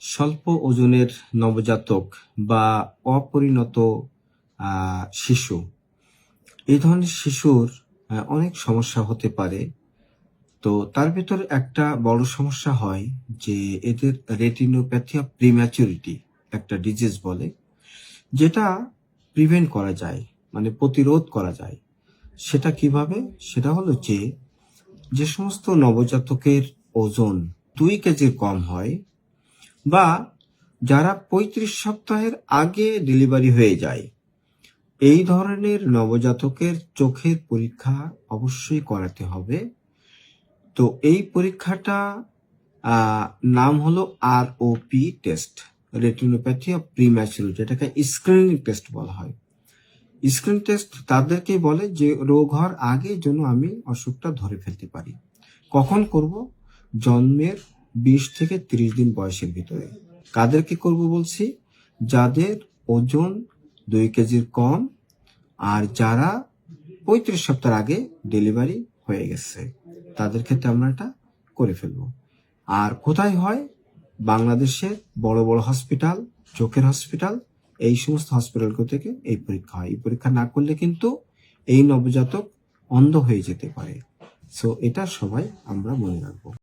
স্বল্প ওজনের নবজাতক বা অপরিণত শিশু। এই ধরনের শিশুর অনেক সমস্যা হতে পারে। তো তার ভিতর একটা বড় সমস্যা হয় যে এদের রেটিনোপ্যাথি অফ প্রিম্যাচুরিটি, একটা ডিজিজ বলে, যেটা প্রিভেন্ট করা যায় মানে প্রতিরোধ করা যায়। সেটা কীভাবে? সেটা হলো যে যে সমস্ত নবজাতকের ওজন দুই কেজির কম হয় বা যারা পঁয়ত্রিশ সপ্তাহের আগে ডেলিভারি হয়ে যায়, এই ধরনের নবজাতকের চোখের পরীক্ষা অবশ্যই করাতে হবে। তো এই পরীক্ষাটা নাম হলো R O P test retinopathy of prematurity যেটাকে স্ক্রিনিং টেস্ট বলা হয়। স্ক্রিন টেস্ট তাদেরকে বলে যে, রোগ হওয়ার আগে যেন আমি অসুখটা ধরে ফেলতে পারি। কখন করব? জন্মের বিশ থেকে ত্রিশ দিন বয়সের ভিতরে। কাদেরকে করব বলছি? যাদের ওজন দুই কেজির কম আর যারা পঁয়ত্রিশ সপ্তাহ আগে ডেলিভারি হয়ে গেছে, তাদের ক্ষেত্রে আমরা এটা করে ফেলব। আর কোথায় হয়? বাংলাদেশের বড় বড় হসপিটাল, চোখের হসপিটাল, এই সমস্ত হসপিটালগুলো থেকে এই পরীক্ষা হয়। এই পরীক্ষা না করলে কিন্তু এই নবজাতক অন্ধ হয়ে যেতে পারে। সো এটা সবাই আমরা মনে রাখব।